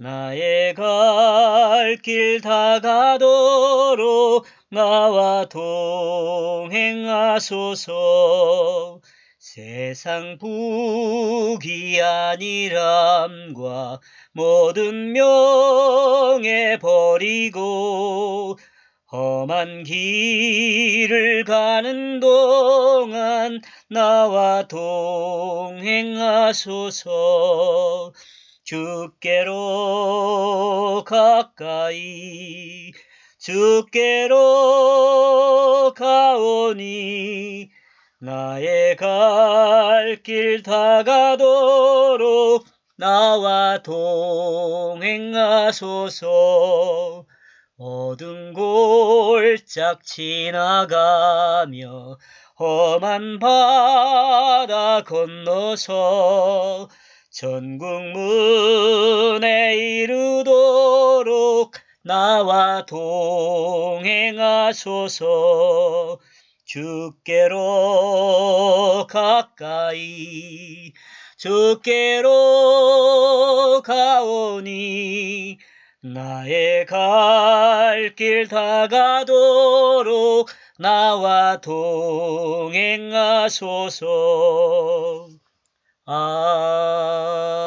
나의 갈 길 다가도록 나와 동행하소서. 세상 부귀 아니람과 모든 명예 버리고 험한 길을 가는 동안 나와 동행하소서 주께로 가까이 주께로 가오니 나의 갈 길 다가도록 나와 동행하소서. 어두운 골짝 지나가며 험한 바다 건너서 전국 문에 이르도록 나와 동행하소서 주께로 가까이 주께로 가오니 나의 갈 길 다가도록 나와 동행하소서. Ah.